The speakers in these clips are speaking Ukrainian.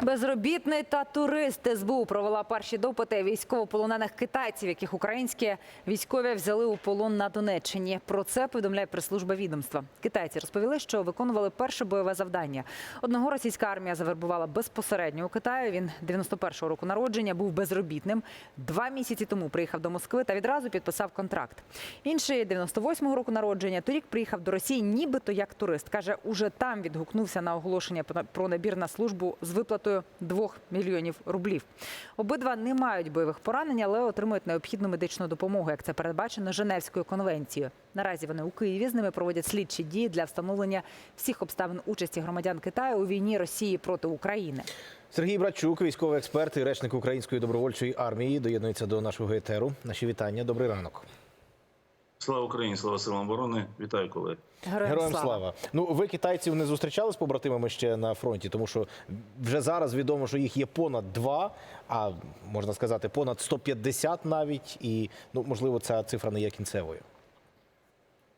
Безробітний та турист СБУ провела перші допити військовополонених китайців, яких українські військові взяли у полон на Донеччині. Про це повідомляє прес-служба відомства. Китайці розповіли, що виконували перше бойове завдання. Одного російська армія завербувала безпосередньо у Китаю. Він 91-го року народження, був безробітним. Два місяці тому приїхав до Москви та відразу підписав контракт. Інший 98-го року народження. Торік приїхав до Росії, нібито як турист. каже, уже там відгукнувся на оголошення про набір на службу з виплатою 2 мільйонів рублів. Обидва не мають бойових поранень, але отримують необхідну медичну допомогу, як це передбачено Женевською конвенцією. Наразі вони у Києві з ними проводять слідчі дії для встановлення всіх обставин участі громадян Китаю у війні Росії проти України. Сергій Братчук, військовий експерт і речник Української добровольчої армії, доєднується до нашого етеру. Наші вітання. Добрий ранок. Слава Україні, слава силам оборони. Вітаю колеги. Героям, Героям слава. Ну ви китайців не зустрічали з побратимами ще на фронті, тому що вже зараз відомо, що їх є понад два, а можна сказати, понад 150 навіть. І ну можливо, ця цифра не є кінцевою.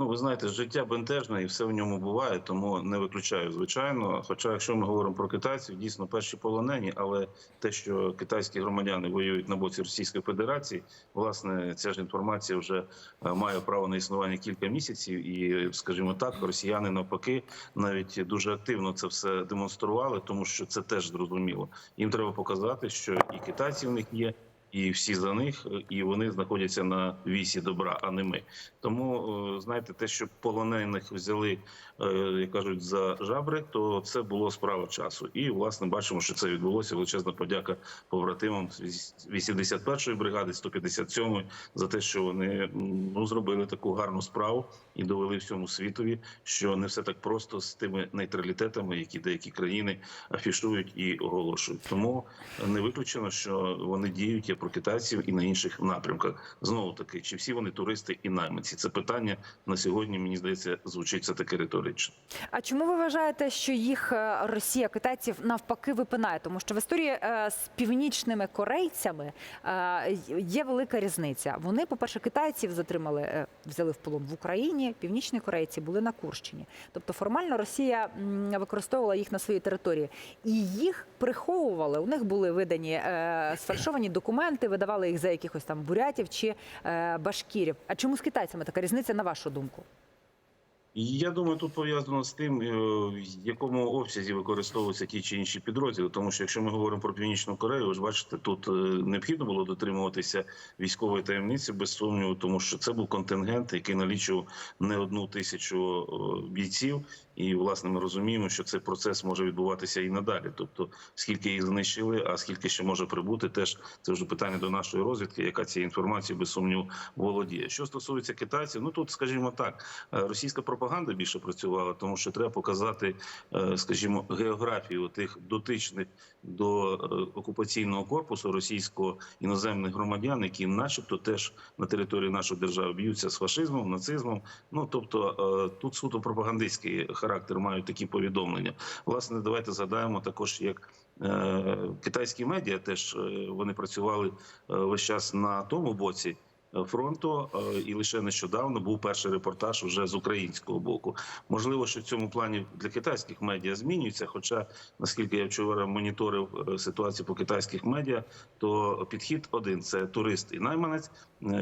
Ну, ви знаєте, життя бентежне і все в ньому буває, тому не виключаю, звичайно. Хоча, якщо ми говоримо про китайців, дійсно перші полонені, але те, що китайські громадяни воюють на боці Російської Федерації, власне, ця ж інформація вже е, має право на існування кілька місяців, і, скажімо так, росіяни навпаки навіть дуже активно це все демонстрували, тому що це теж зрозуміло. Їм треба показати, що і китайці в них є. І всі за них, і вони знаходяться на вісі добра, а не ми. Тому е, знаєте, те, що полонених взяли, е, як кажуть, за жабри, то це було справа часу. І власне бачимо, що це відбулося. Величезна подяка побратимам з 81-ї бригади, 157-ї, за те, що вони ну зробили таку гарну справу і довели всьому світові, що не все так просто з тими нейтралітетами, які деякі країни афішують і оголошують. Тому не виключено, що вони діють як про китайців і на інших напрямках. Знову таки, чи всі вони туристи і найманці? Це питання на сьогодні. Мені здається, звучить це таке риторично. А чому ви вважаєте, що їх е, Росія китайців навпаки випинає? Тому що в історії е, з північними корейцями е, є велика різниця. Вони, по-перше, китайців затримали, взяли в полон в Україні. Північні корейці були на Курщині. Тобто формально Росія використовувала їх на своїй території і їх приховували. У них були видані сфальшовані документи, видавали їх за якихось там бурятів чи е, башкірів. А чому з китайцями така різниця, на вашу думку? Я думаю, тут пов'язано з тим, е, в якому обсязі використовуються ті чи інші підрозділи. Тому що якщо ми говоримо про північну Корею, ви ж бачите, тут е, необхідно було дотримуватися військової таємниці без сумніву, тому що це був контингент, який налічував не одну тисячу бійців. І власне ми розуміємо, що цей процес може відбуватися і надалі. Тобто, скільки їх знищили, а скільки ще може прибути, теж це вже питання до нашої розвідки, яка цією інформацією без сумніву володіє. Що стосується китайців, ну тут, скажімо так, е, російська пропаганда більше працювала, тому що треба показати, е, скажімо, географію тих дотичних до е, окупаційного корпусу російського іноземних громадян, які, начебто, теж на території нашої держави б'ються з фашизмом, нацизмом. Ну тобто тут суто пропагандистський характер мають такі повідомлення. Власне, давайте згадаємо також, як е, китайські медіа теж е, вони працювали е, весь час на тому боці. Фронту і лише нещодавно був перший репортаж вже з українського боку. Можливо, що в цьому плані для китайських медіа змінюється. Хоча, наскільки я вчора моніторив ситуацію по китайських медіа, то підхід один це турист і найманець.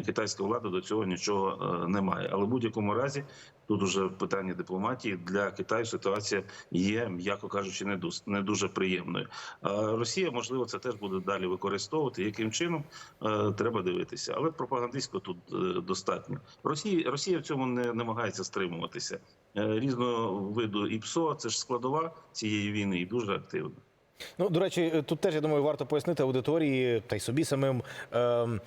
Китайська влада до цього нічого не має. Але в будь-якому разі тут уже питання дипломатії для Китаю ситуація є, м'яко кажучи, не дуже, не дуже приємною. Росія, можливо, це теж буде далі використовувати. Яким чином е, треба дивитися, але пропагандистсько тут е, достатньо. Росія Росія в цьому не намагається стримуватися. Е, різного виду і ПСО це ж складова цієї війни і дуже активна. Ну, до речі, тут теж я думаю, варто пояснити аудиторії та й собі самим. ем,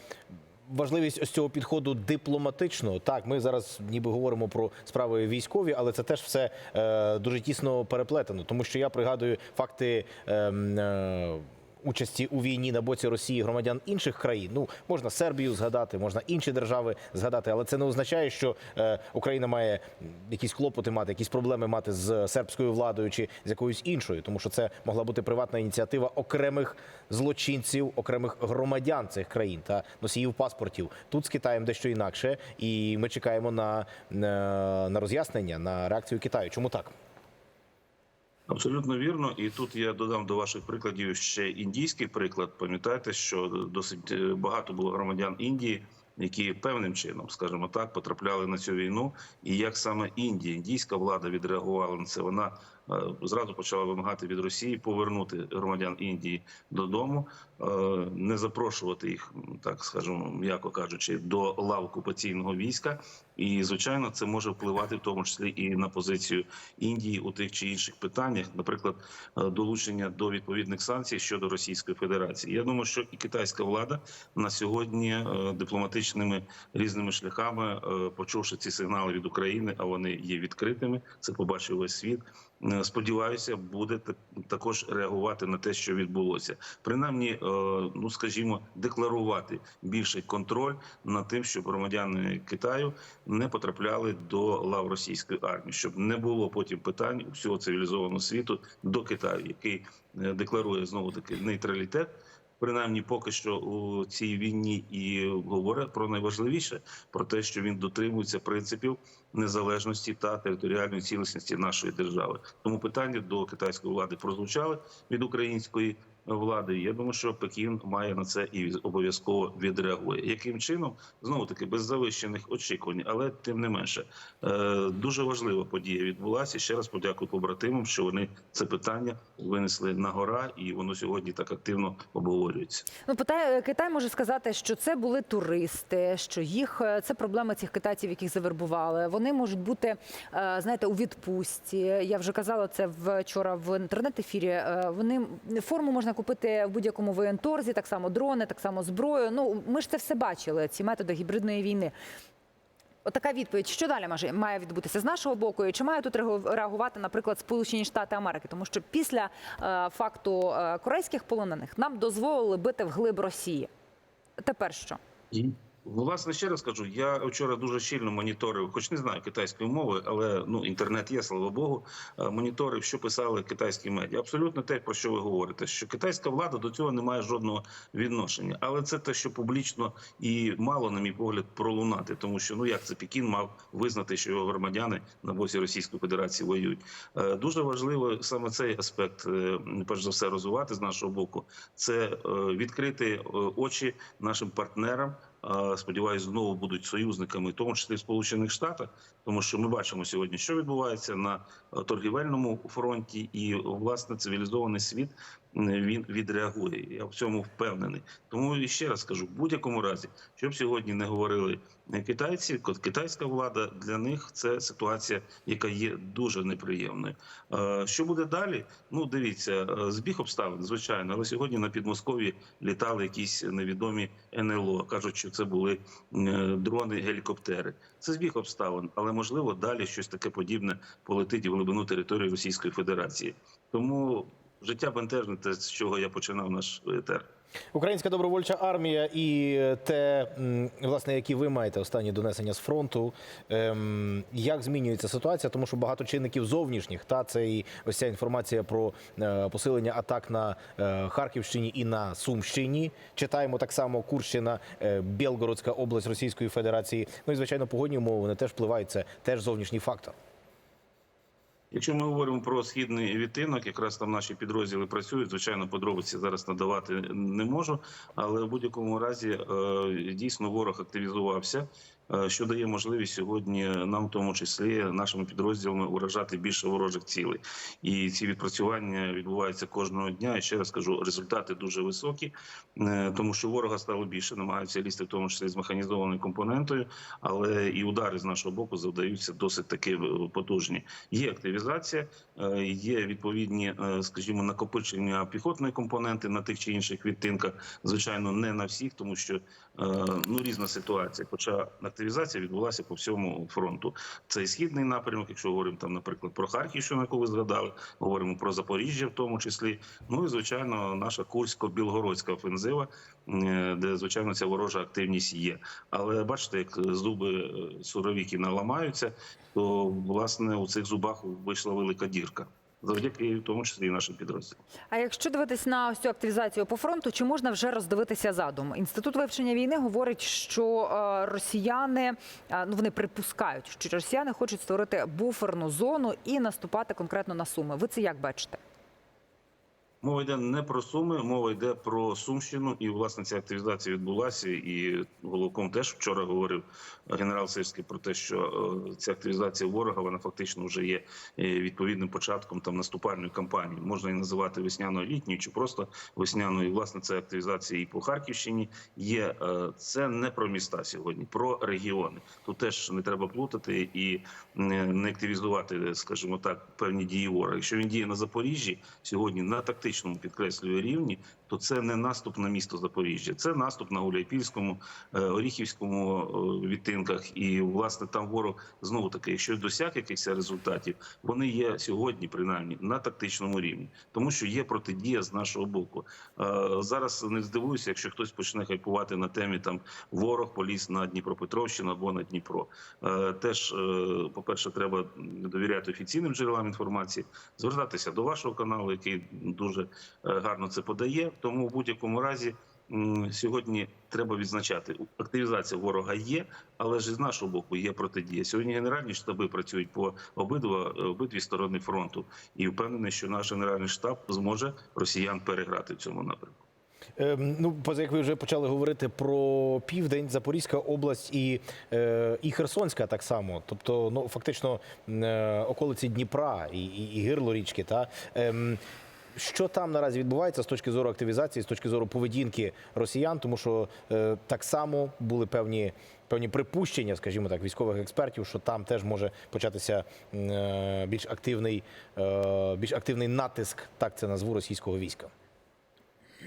Важливість ось цього підходу дипломатичного. Так, ми зараз ніби говоримо про справи військові, але це теж все е, дуже тісно переплетено. Тому що я пригадую факти Е, е, участі у війні на боці Росії громадян інших країн. Ну можна Сербію згадати, можна інші держави згадати, але це не означає, що е, Україна має якісь клопоти мати, якісь проблеми мати з сербською владою чи з якоюсь іншою, тому що це могла бути приватна ініціатива окремих злочинців, окремих громадян цих країн та носіїв паспортів. Тут з Китаєм дещо інакше, і ми чекаємо на, на, на роз'яснення, на реакцію Китаю. Чому так? Абсолютно вірно, і тут я додам до ваших прикладів ще індійський приклад. Пам'ятаєте, що досить е, багато було громадян Індії, які певним чином, скажімо так, потрапляли на цю війну. І як саме Індія, індійська влада відреагувала на це, вона зразу почала вимагати від Росії повернути громадян Індії додому, е, не запрошувати їх, так скажемо, м'яко кажучи, до лав окупаційного війська. І звичайно, це може впливати в тому числі і на позицію Індії у тих чи інших питаннях, наприклад, е, долучення до відповідних санкцій щодо Російської Федерації. Я думаю, що і китайська влада на сьогодні е, дипломатичними різними шляхами, е, почувши ці сигнали від України, а вони є відкритими. Це побачив весь світ. Е, Сподіваюся, буде та- також реагувати на те, що відбулося, принаймні, е, ну скажімо, декларувати більший контроль над тим, щоб громадяни Китаю не потрапляли до лав російської армії, щоб не було потім питань усього цивілізованого світу до Китаю, який е, декларує знову таки нейтралітет. Принаймні, поки що у цій війні і говорить про найважливіше про те, що він дотримується принципів незалежності та територіальної цілісності нашої держави. Тому питання до китайської влади прозвучали від української влади. Я думаю, що Пекін має на це і обов'язково відреагує. Яким чином знову таки без завищених очікувань, але тим не менше е, дуже важлива подія відбулася. Ще раз подякую побратимам, що вони це питання винесли на гора, і воно сьогодні так активно обговорюється. Ну, Китай, Китай може сказати, що це були туристи, що їх е, це проблеми цих китайців, яких завербували. Вони можуть бути, е, знаєте, у відпустці. Я вже казала це вчора в інтернет-ефірі. Е, Вони форму можна купити в будь-якому воєнторзі, так само дрони, так само зброю. Ну ми ж це все бачили. Ці методи гібридної війни. Отака відповідь, що далі може має відбутися з нашого боку, і чи має тут реагувати, наприклад, Сполучені Штати Америки, тому що після е, факту е, корейських полонених нам дозволили бити вглиб Росії. Тепер що? І власне ще раз кажу, я вчора дуже щільно моніторив, хоч не знаю китайської мови, але ну інтернет є, слава Богу. е, Моніторив, що писали китайські медіа. Абсолютно те, про що ви говорите, що китайська влада до цього не має жодного відношення. Але це те, що публічно і мало, на мій погляд, пролунати, тому що ну як це Пекін мав визнати, що його громадяни на боці Російської Федерації воюють. Е, Дуже важливо саме цей аспект, е, перш за все, розвивати з нашого боку. Це відкрити очі нашим партнерам. Сподіваюсь, знову будуть союзниками, в тому числі в Сполучених Штатах, тому що ми бачимо сьогодні, що відбувається на е, торгівельному фронті, і власне цивілізований світ е, він відреагує. Я в цьому впевнений. Тому ще раз кажу: в будь-якому разі, щоб сьогодні не говорили е, китайці, китайська влада для них це ситуація, яка є дуже неприємною. Е, Що буде далі? Ну дивіться, е, збіг обставин, звичайно, але сьогодні на Підмосков'ї літали якісь невідомі НЛО. кажуть, що це були е, дрони, гелікоптери. Це збіг обставин, але можливо далі щось таке подібне полетить в глибину території Російської Федерації. Тому життя бентежне, те, з чого я починав наш етер. Українська добровольча армія і те, власне, які ви маєте останні донесення з фронту. Ем, як змінюється ситуація? Тому що багато чинників зовнішніх, та це і ось ця інформація про е, посилення атак на е, Харківщині і на Сумщині. Читаємо так само Курщина, е, Білгородська область Російської Федерації. Ну і звичайно, погодні умови вони теж впливають. Це теж зовнішній фактор. Якщо ми говоримо про східний відтинок, якраз там наші підрозділи працюють. Звичайно, подробиці зараз надавати не можу, але в будь-якому разі е, дійсно ворог активізувався. Е, Що дає можливість сьогодні нам, в тому числі нашими підрозділами, уражати більше ворожих цілей, і ці відпрацювання відбуваються кожного дня. І ще раз кажу, результати дуже високі, е, тому що ворога стало більше, намагаються лізти, в тому числі з механізованою компонентою, але і удари з нашого боку завдаються досить таки е, потужні. Є активізація, є відповідні, скажімо, накопичення піхотної компоненти на тих чи інших відтинках. Звичайно, не на всіх, тому що ну різна ситуація. Хоча активізація відбулася по всьому фронту. Це і східний напрямок, якщо говоримо там, наприклад, про Харківщину, яку ви згадали, говоримо про Запоріжжя, в тому числі. Ну і звичайно, наша Курсько-Білгородська офензива, е, де звичайно ця ворожа активність є. Але бачите, як зуби е, суровіки наламаються, то власне у цих зубах вийшла велика дірка. Завдяки тому числі і нашим підрозділам. А якщо дивитись на ось цю активізацію по фронту, чи можна вже роздивитися задум? Інститут вивчення війни говорить, що е, росіяни е, ну вони припускають, що росіяни хочуть створити буферну зону і наступати конкретно на суми. Ви це як бачите? Мова йде не про суми, мова йде про Сумщину, і власне ця активізація відбулася. І головком теж вчора говорив генерал Сирський про те, що е, ця активізація ворога вона фактично вже є е, відповідним початком там наступальної кампанії. Можна її називати весняною літньою чи просто весняною. І, власне, це активізація і по Харківщині є. Е, Це не про міста сьогодні, про регіони. Тут теж не треба плутати і не активізувати, скажімо так, певні дії ворога. Якщо він діє на Запоріжжі сьогодні на тактичному підкреслюю рівні, то це не наступ на місто Запоріжжя, це наступ на Гуляйпільському, е, Оріхівському е, відтинках. І власне там ворог знову таки, якщо досяг якихось результатів, вони є сьогодні, принаймні, на тактичному рівні, тому що є протидія з нашого боку. Е, Зараз не здивуюся, якщо хтось почне хайпувати на темі там ворог поліз на Дніпропетровщину або на Дніпро. Теж, е, по-перше, треба довіряти офіційним джерелам інформації, звертатися до вашого каналу, який дуже е, гарно це подає. Тому в будь-якому разі сьогодні треба відзначати, активізація ворога є, але ж з нашого боку є протидія. Сьогодні генеральні штаби працюють по обидва обидві сторони фронту, і впевнений, що наш генеральний штаб зможе росіян переграти в цьому напрямку. Ем, ну, поза як ви вже почали говорити про південь, Запорізька область і, е, і Херсонська так само. Тобто, ну фактично е, околиці Дніпра і, і, і гирло річки. Та ем, що там наразі відбувається з точки зору активізації, з точки зору поведінки росіян, тому що е, так само були певні. Певні припущення, скажімо так, військових експертів, що там теж може початися е, більш активний, е, більш активний натиск, так це назву російського війська.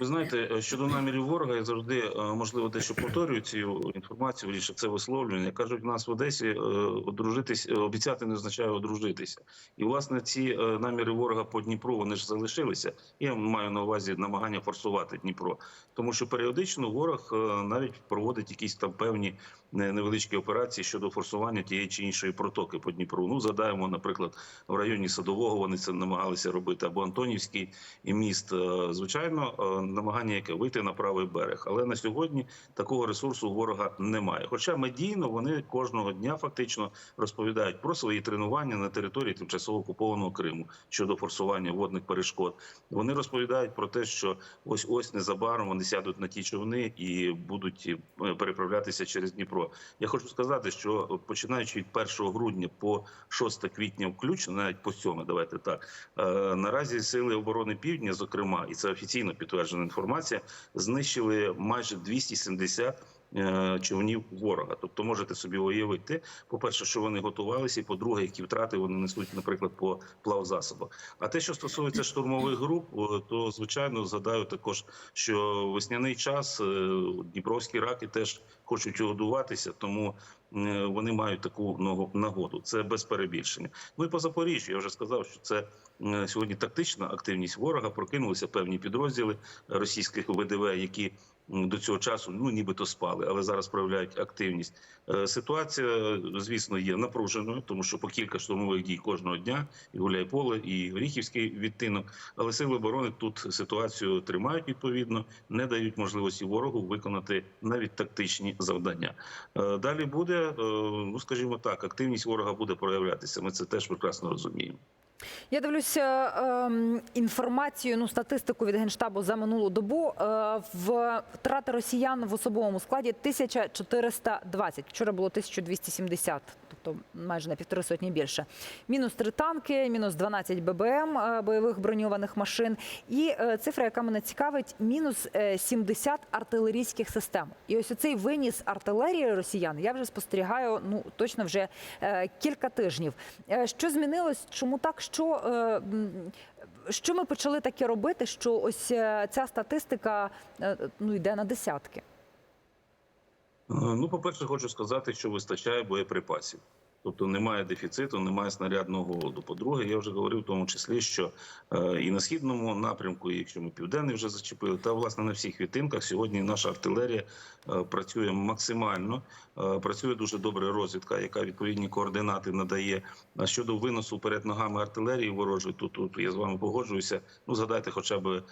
Ви знаєте, е, щодо намірів ворога, я завжди е, можливо дещо повторюю цю інформацію. Вірніше, це висловлювання. Кажуть, в нас в Одесі е, одружитись, обіцяти не означає одружитися. І власне ці наміри ворога по Дніпру вони ж залишилися. Я маю на увазі намагання форсувати Дніпро, тому що періодично ворог навіть проводить якісь там певні невеличкі операції щодо форсування тієї чи іншої протоки по Дніпру. Ну задаємо, наприклад, в районі Садового вони це намагалися робити або Антонівський і міст. Звичайно, намагання яке вийти на правий берег, але на сьогодні такого ресурсу у ворога немає. Хоча медійно вони кожного дня фактично розповідають про свої тренування на території тимчасово окупованого Криму щодо форсування водних перешкод. Вони розповідають про те, що ось ось незабаром вони сядуть на ті човни і будуть е, переправлятися через Дніпро. Я хочу сказати, що починаючи від 1 грудня по 6 квітня, включно навіть по 7, давайте так е, наразі сили оборони Півдня, зокрема, і це офіційно підтверджена інформація, знищили майже 270 е, човнів ворога. Тобто можете собі уявити, по-перше, що вони готувалися, і по-друге, які втрати вони несуть, наприклад, по плавзасобах. А те, що стосується штурмових груп, то звичайно згадаю також, що весняний час е, дніпровські раки теж хочуть годуватися, тому е, вони мають таку нагоду. Це без перебільшення. Ну і по Запоріжжю я вже сказав, що це е, сьогодні тактична активність ворога. Прокинулися певні підрозділи російських ВДВ, які до цього часу ну нібито спали, але зараз проявляють активність. Е, Ситуація, звісно, є напруженою, тому що по кілька штурмових дій кожного дня і Гуляйполе, і Оріхівський відтинок. Але сили оборони тут ситуацію тримають відповідно, не дають можливості ворогу виконати навіть тактичні завдання. Е, Далі буде, е, ну скажімо так, активність ворога буде проявлятися. Ми це теж прекрасно розуміємо. Я дивлюся е, інформацію, ну статистику від генштабу за минулу добу. Е, втрати росіян в особовому складі 1420. Вчора було 1270, тобто майже на півтори сотні більше. Мінус три танки, мінус 12 ББМ е, бойових броньованих машин. І е, цифра, яка мене цікавить, мінус е, 70 артилерійських систем. І ось оцей виніс артилерії росіян я вже спостерігаю ну точно вже е, кілька тижнів. Е, Що змінилось? Чому так? Що, е, що ми почали таке робити? Що ось е, ця статистика е, ну йде на десятки? Ну, по-перше, хочу сказати, що вистачає боєприпасів. Тобто немає дефіциту, немає снарядного голоду. По-друге, я вже говорив в тому числі, що е, і на східному напрямку, і якщо ми південний вже зачепили, та власне на всіх відтинках сьогодні наша артилерія е, працює максимально. Е, працює дуже добре розвідка, яка відповідні координати надає. А щодо виносу перед ногами артилерії ворожої, тут, тут я з вами погоджуюся. Ну згадайте, хоча б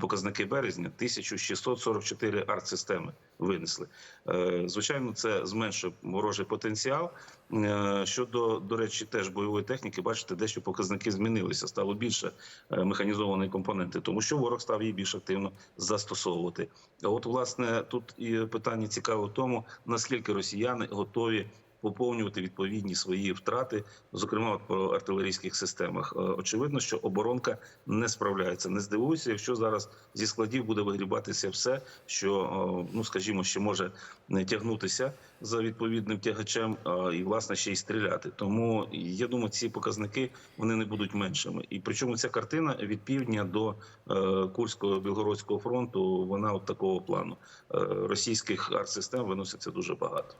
показники березня 1644 артсистеми винесли. Е, Звичайно, це зменшує ворожий потенціал. Е, Щодо, до речі, теж бойової техніки, бачите, дещо показники змінилися. Стало більше е, механізованої компоненти, тому що ворог став її більш активно застосовувати. От, власне, тут і питання цікаве в тому, наскільки росіяни готові. Поповнювати відповідні свої втрати, зокрема от по артилерійських системах. Е, Очевидно, що оборонка не справляється. Не здивуюся, якщо зараз зі складів буде вигрібатися все, що е, ну скажімо, ще може не тягнутися за відповідним тягачем, а, і власне ще й стріляти. Тому я думаю, ці показники вони не будуть меншими. І причому ця картина від півдня до е, Курського білгородського фронту вона от такого плану. Е, російських артсистем виноситься дуже багато.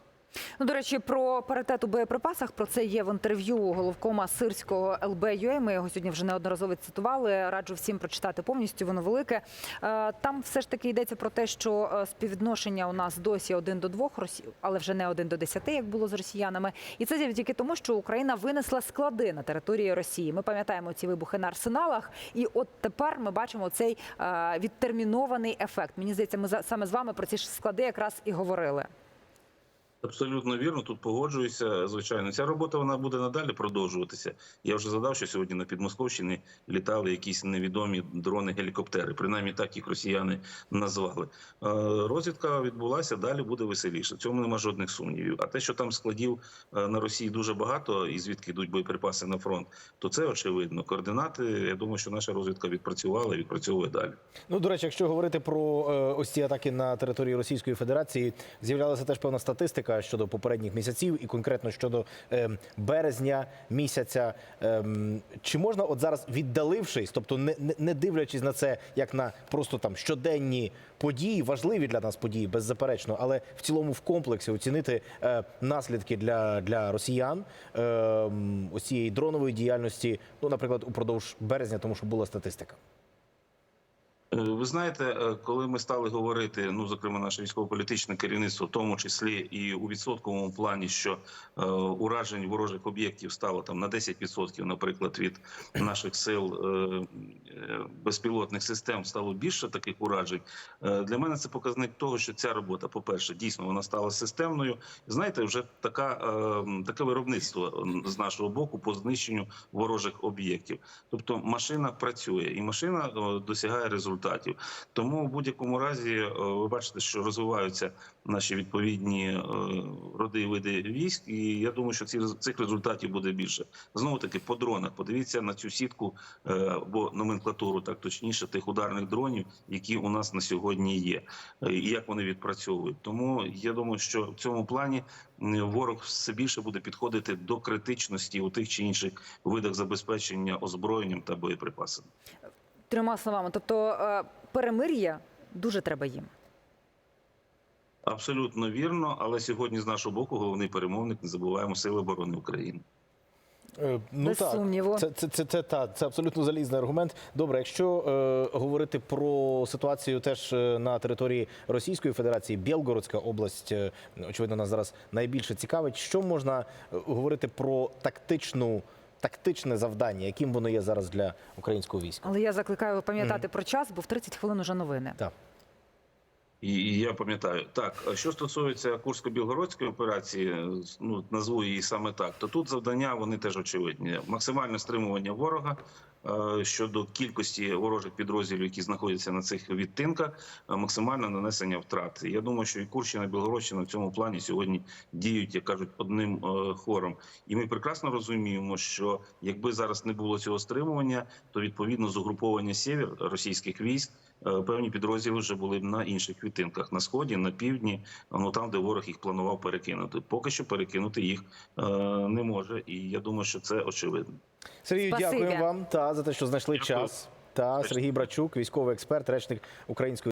Ну, до речі, про паритет у боєприпасах про це є в інтерв'ю головкома сирського ЛБ.ЮА. Ми його сьогодні вже неодноразово цитували. Раджу всім прочитати повністю. Воно велике. Е, Там все ж таки йдеться про те, що е, співвідношення у нас досі один до двох, але вже не один до десяти, як було з росіянами. І це завдяки тому, що Україна винесла склади на території Росії. Ми пам'ятаємо ці вибухи на арсеналах, і от тепер ми бачимо цей е, відтермінований ефект. Мені здається, ми саме з вами про ці ж склади якраз і говорили. Абсолютно вірно, тут погоджуюся. Звичайно, ця робота вона буде надалі продовжуватися. Я вже задав, що сьогодні на Підмосковщині літали якісь невідомі дрони-гелікоптери. Принаймні так їх росіяни назвали. Е, Розвідка відбулася, далі буде веселіше. Цьому нема жодних сумнівів. А те, що там складів е, на Росії дуже багато, і звідки йдуть боєприпаси на фронт, то це очевидно. Координати. Я думаю, що наша розвідка відпрацювала і відпрацьовує далі. Ну, до речі, якщо говорити про е, ось ці атаки на території Російської Федерації, з'являлася теж певна статистика щодо попередніх місяців, і конкретно щодо е, березня місяця. Ем, чи можна, от зараз віддалившись, тобто не, не, дивлячись на це як на просто там щоденні події, важливі для нас події, беззаперечно, але в цілому в комплексі оцінити е, наслідки для, для росіян е, ось цієї дронової діяльності, ну, наприклад, упродовж березня, тому що була статистика. Е, Ви знаєте, е, коли ми стали говорити, ну зокрема, наше військово-політичне керівництво, в тому числі і у відсотковому плані, що е, уражень ворожих об'єктів стало там на 10%, наприклад, від наших сил е, е, безпілотних систем стало більше таких уражень. Е, для мене це показник того, що ця робота, по-перше, дійсно вона стала системною. Знаєте, вже така е, таке виробництво з нашого боку по знищенню ворожих об'єктів. Тобто машина працює і машина досягає результатів. Тому в будь-якому разі е, ви бачите, що розвиваються наші відповідні е, роди і види військ, і я думаю, що цих результатів буде більше. Знову таки по дронах. Подивіться на цю сітку е, або номенклатуру, так точніше, тих ударних дронів, які у нас на сьогодні є, і як вони відпрацьовують. Тому я думаю, що в цьому плані ворог все більше буде підходити до критичності у тих чи інших видах забезпечення озброєнням та боєприпасами. Трьома словами, тобто е, перемир'я дуже треба їм. Абсолютно вірно, але сьогодні з нашого боку головний перемовник не забуваємо сили оборони України. Е, Ну Без так, сумніву. Це, це, це, це, та, це абсолютно залізний аргумент. Добре, якщо е, говорити про ситуацію теж е, на території Російської Федерації, Білгородська область, очевидно, нас зараз найбільше цікавить. Що можна говорити про тактичну, тактичне завдання, яким воно є зараз для українського війська? Але я закликаю пам'ятати про час, бо в 30 хвилин уже новини. Так. І, я пам'ятаю, так що стосується Курсько-Білгородської операції, ну назву її саме так, то тут завдання вони теж очевидні: максимальне стримування ворога е, щодо кількості ворожих підрозділів, які знаходяться на цих відтинках, е, максимальне нанесення втрат. Я думаю, що і Курщина, і Білгородщина в цьому плані сьогодні діють, як кажуть, одним е, хором. І ми прекрасно розуміємо, що якби зараз не було цього стримування, то відповідно з угруповання сєвєр російських військ. Е, Певні підрозділи вже були б на інших відтинках на сході, на півдні, ну там, де ворог їх планував перекинути. Поки що перекинути їх е, не може, і я думаю, що це очевидно. Сергію, дякую вам та за те, що знайшли Дякую. час. Та Сергій Брачук, військовий експерт, речник української.